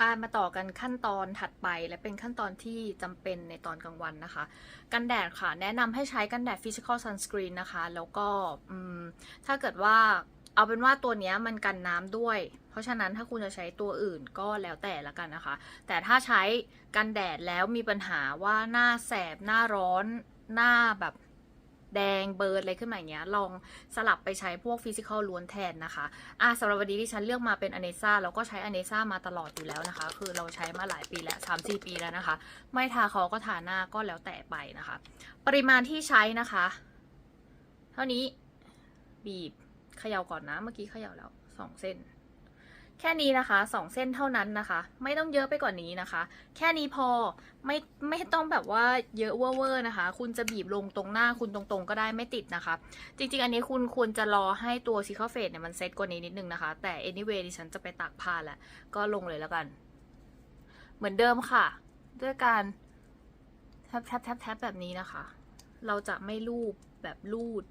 อามาต่อกันขั้นตอนถัดไปและเป็นขั้นตอนที่จำเป็นในตอนกลางวันนะคะ กันแดดค่ะ แนะนำให้ใช้กันแดด Physical Sunscreen นะคะ แล้วก็ถ้าเกิดว่าเอาเป็นว่าตัวนี้มันกันน้ำด้วย เพราะฉะนั้นถ้าคุณจะใช้ตัวอื่นก็แล้วแต่ละกันนะคะ แต่ถ้าใช้กันแดดแล้วมีปัญหาว่าหน้าแสบหน้าร้อนหน้าแบบ แดงเบิร์ดอะไรขึ้นมาอย่างเงี้ยลองสลับไปใช้พวกฟิสิกอลล้วนแทนนะคะอะสำหรับวันนี้ที่ฉันเลือกมาเป็นอเนซ่าแล้วก็ใช้อเนซ่ามาตลอดอยู่แล้วนะคะ คือเราใช้มาหลายปีแล้ว3 4ปีแล้วนะคะ ไม่ทาคอก็ทาหน้าก็แล้วแต่ไปนะคะ ปริมาณที่ใช้นะคะ เท่านี้บีบเขย่าก่อนนะเมื่อกี้เขย่าแล้วสองเส้น แค่นี้นะคะสองเส้นเท่านั้นนะคะ ไม่ต้องเยอะไปกว่านี้นะคะ แค่นี้พอไม่ไม่ต้องแบบว่าเยอะเวอร์นะคะ คุณจะบีบลงตรงหน้าคุณตรงๆ ก็ได้ไม่ติดนะคะ จริงๆ อันนี้คุณควรจะรอให้ตัวซิคาเฟสเนี่ยมันเซตกว่านี้นิดนึงนะคะ แต่ anyway ดิฉันจะไปตากผ้าแหละก็ลงเลยแล้วกัน เหมือนเดิมค่ะ ด้วยการแทบแทบแทบแทบแบบนี้นะคะ เราจะไม่ลูบแบบลูด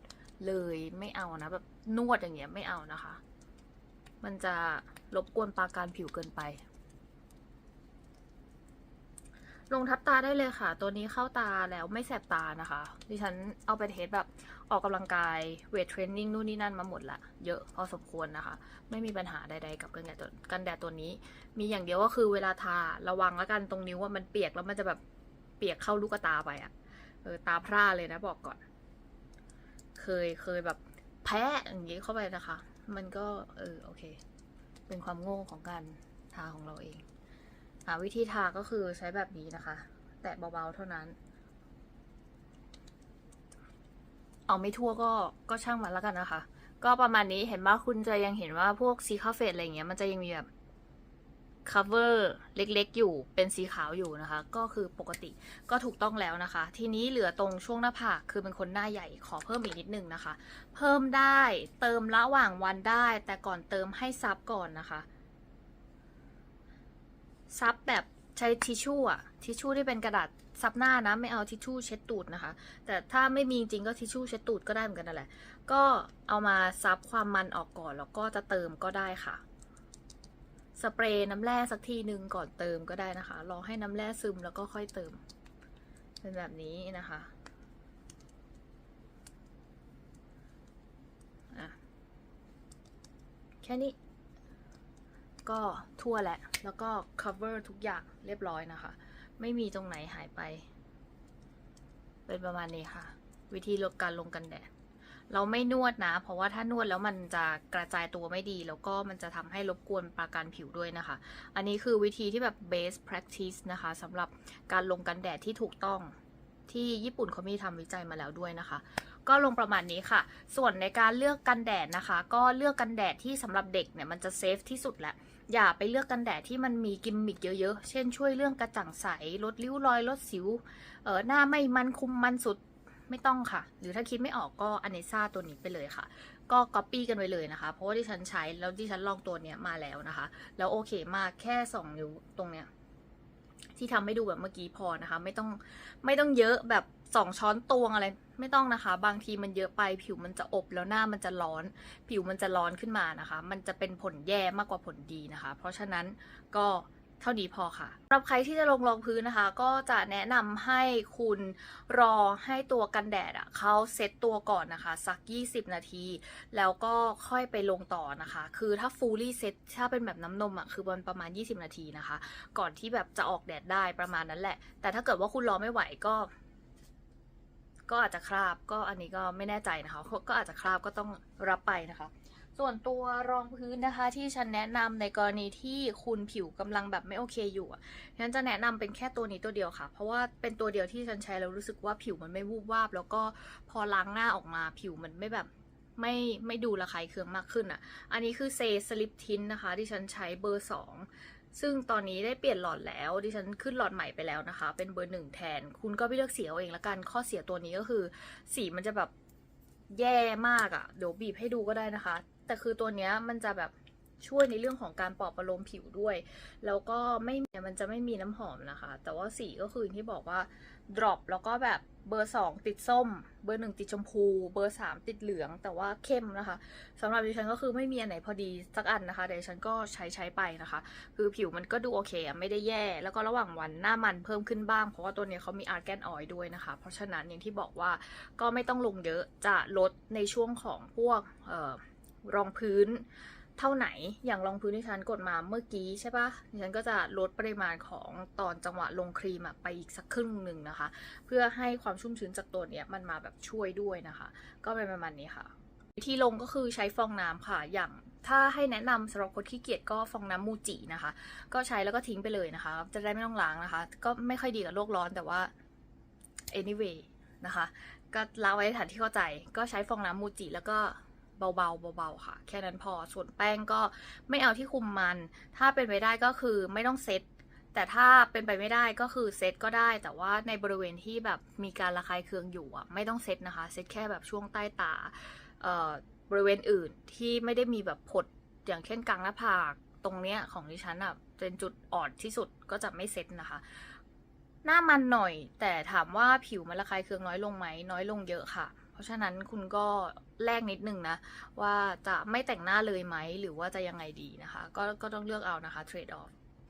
เลยไม่เอานะแบบนวดอย่างเงี้ยไม่เอานะคะ มันจะรบกวนปาการผิวเกินไป ลงทับตาได้เลยค่ะ ตัวนี้เข้าตาแล้วไม่แสบตานะคะ ดิฉันเอาไปเทสแบบออกกำลังกายเวทเทรนนิ่งนู่นนี่นั่นมาหมดละเยอะพอสมควรนะคะ ไม่มีปัญหาใดๆกับกันแดดตัวกันแดดตัวนี้ มีอย่างเดียวก็คือเวลาทาระวังแล้วกันตรงนิ้วว่ามันเปียกแล้วมันจะแบบเปียกเข้าลูกตาไปอะเออตาพร่าเลยนะบอกก่อน เคยเคยแบบแพ้อย่างนี้เข้าไปนะคะ มันก็เออโอเค เป็นความโง่ของการทาของเราเอง หาวิธีทาก็คือใช้แบบนี้นะคะ แตะเบาๆเท่านั้น เอาไม่ทั่วก็ก็ช่างมันแล้วกันนะคะ ก็ประมาณนี้เห็นว่าคุณจะยังเห็นว่าพวกซีคาเฟตอะไรเงี้ยมันจะยังมีแบบ cover เล็กๆ อยู่เป็นสีขาวอยู่นะคะ ก็คือปกติก็ถูกต้องแล้วนะคะ ทีนี้เหลือตรงช่วงหน้าผากคือเป็นคนหน้าใหญ่ขอเพิ่มอีกนิดนึงนะคะ เพิ่มได้เติมระหว่างวันได้ แต่ก่อนเติมให้ซับก่อนนะคะซับแบบใช้ทิชชู่อะทิชชู่ที่เป็นกระดาษซับหน้านะไม่เอาทิชชู่เช็ดตูดนะคะ แต่ถ้าไม่มีจริงก็ทิชชู่เช็ดตูดก็ได้เหมือนกันนั่นแหละก็เอามาซับความมันออกก่อนแล้วก็จะเติมก็ได้ค่ะ สเปรย์น้ำแร่สักทีหนึ่งก่อนเติมก็ได้นะคะ รอให้น้ำแร่ซึมแล้วก็ค่อยเติม เป็นแบบนี้นะคะแค่นี้ ก็ทั่วแหละ แล้วก็ cover ทุกอย่างเรียบร้อยนะคะ ไม่มีตรงไหนหายไป เป็นประมาณนี้ค่ะ วิธีลดการลงกันแดด เราไม่นวดนะ เพราะว่าถ้านวดแล้วมันจะกระจายตัวไม่ดี แล้วก็มันจะทำให้รบกวนปราการผิวด้วยนะคะ อันนี้คือวิธีที่แบบ base practice นะคะสำหรับการลงกันแดดที่ถูกต้องที่ญี่ปุ่นเขามีทำวิจัยมาแล้วด้วยนะคะ ก็ลงประมาณนี้ค่ะ ส่วนในการเลือกกันแดดนะคะ ก็เลือกกันแดดที่สำหรับเด็กเนี่ยมันจะเซฟที่สุดแหละอย่าไปเลือกกันแดดที่มันมีกิมมิคเยอะๆ เช่นช่วยเรื่องกระจ่างใส ลดริ้วรอย ลดสิว เออหน้าไม่มันคุมมันสุด ไม่ต้องค่ะ หรือถ้าคิดไม่ออกก็อเนซ่าตัวนี้ไปเลยค่ะ ก็ก๊อปปี้กันไว้เลยนะคะ เพราะว่าที่ฉันใช้แล้วที่ฉันลองตัวเนี้ยมาแล้วนะคะ แล้วโอเคมากแค่สองนิ้วตรงเนี้ยที่ทำให้ดูแบบเมื่อกี้พอนะคะ ไม่ต้องไม่ต้องเยอะแบบสองช้อนตวงอะไร ไม่ต้องนะคะ บางทีมันเยอะไปผิวมันจะอบแล้วหน้ามันจะร้อน ผิวมันจะร้อนขึ้นมานะคะ มันจะเป็นผลแย่มากกว่าผลดีนะคะ เพราะฉะนั้นก็ เท่านี้พอค่ะสำหรับใครที่จะลงรองพื้นนะคะ ก็จะแนะนำให้คุณรอให้ตัวกันแดดอะเขาเซตตัวก่อนนะคะ สัก 20 นาที แล้วก็ค่อยไปลงต่อนะคะ คือถ้า fully set ถ้าเป็นแบบน้ำนมอะคือมันประมาณ 20 นาทีนะคะ ก่อนที่แบบจะออกแดดได้ประมาณนั้นแหละ แต่ถ้าเกิดว่าคุณรอไม่ไหวก็ก็อาจจะคราบก็อันนี้ก็ไม่แน่ใจนะคะ ก็อาจจะคราบก็ต้องรับไปนะคะ ส่วนตัวรองพื้นนะคะที่ฉันแนะนำในกรณีที่คุณผิวกำลังแบบไม่โอเคอยู่อะฉันจะแนะนำเป็นแค่ตัวนี้ตัวเดียวค่ะ เพราะว่าเป็นตัวเดียวที่ฉันใช้แล้วรู้สึกว่าผิวมันไม่วูบวาบ แล้วก็พอล้างหน้าออกมาผิวมันไม่แบบไม่ไม่ดูระคายเคืองมากขึ้นอะ อันนี้คือเซสลิปทินนะคะ ที่ฉันใช้เบอร์สองซึ่งตอนนี้ได้เปลี่ยนหลอดแล้ว ดิฉันขึ้นหลอดใหม่ไปแล้วนะคะ เป็นเบอร์หนึ่งแทน คุณก็ไปเลือกสีเอาเองละกัน ข้อเสียตัวนี้ก็คือ สีมันจะแบบแย่มากอะ่ะ เดี๋ยวบีบให้ดูก็ได้นะคะ แต่คือตัวเนี้ยมันจะแบบช่วยในเรื่องของการปลอบประโลมผิวด้วย แล้วก็ไม่มันจะไม่มีน้ำหอมนะคะ แต่ว่าสีก็คืออย่างที่บอกว่า drop แล้วก็แบบเบอร์ 2 ติดส้ม เบอร์ 1 ติดชมพู เบอร์ 3 ติดเหลืองแต่ว่าเข้มนะคะสำหรับดิฉันก็คือไม่มีอันไหนพอดีสักอันนะคะเดี๋ยวดิฉันก็ใช้ใช้ไปนะคะ คือผิวมันก็ดูโอเคไม่ได้แย่ แล้วก็ระหว่างวันหน้ามันเพิ่มขึ้นบ้าง เพราะว่าตัวนี้เขามีอาร์แกนออยด้วยนะคะ เพราะฉะนั้นอย่างที่บอกว่าก็ไม่ต้องลงเยอะจะลดในช่วงของพวกเอ่อ รองพื้นเท่าไหน อย่างรองพื้นที่ฉันกดมาเมื่อกี้ใช่ปะดิฉันก็จะลดปริมาณของตอนจังหวะลงครีมอะไปอีกสักครึ่งหนึ่งนะคะ เพื่อให้ความชุ่มชื้นจากตัวเนี้ยมันมาแบบช่วยด้วยนะคะ ก็เป็นประมาณนี้ค่ะ วิธีลงก็คือใช้ฟองน้ำค่ะ อย่างถ้าให้แนะนำสำหรับคนขี้เกียจก็ฟองน้ำมูจินะคะ ก็ใช้แล้วก็ทิ้งไปเลยนะคะ จะได้ไม่ต้องล้างนะคะ ก็ไม่ค่อยดีกับโลกร้อนแต่ว่า anyway นะคะ ก็ล้างไว้ในฐานที่เข้าใจ ก็ใช้ฟองน้ำมูจิแล้วก็ เบาๆเบาๆค่ะ แค่นั้นพอส่วนแป้งก็ไม่เอาที่คุมมัน ถ้าเป็นไปได้ก็คือไม่ต้องเซ็ตแต่ถ้าเป็นไปไม่ได้ก็คือเซตก็ได้ แต่ว่าในบริเวณที่แบบมีการระคายเคืองอยู่อะไม่ต้องเซตนะคะเซตแค่แบบช่วงใต้ตาเอ่อบริเวณอื่นที่ไม่ได้มีแบบผดอย่างเช่นกลางหน้าผากตรงเนี้ยของดิฉันอะเป็นจุดอ่อนที่สุดก็จะไม่เซตนะคะ หน้ามันหน่อยแต่ถามว่าผิวมันระคายเคืองน้อยลงไหมน้อยลงเยอะค่ะ ราะฉะนั้นคุณก็แลกนิดนึงนะ ว่าจะไม่แต่งหน้าเลยไหม หรือว่าจะยังไงดีนะคะ ก็ก็ต้องเลือกเอานะคะเทรดออฟ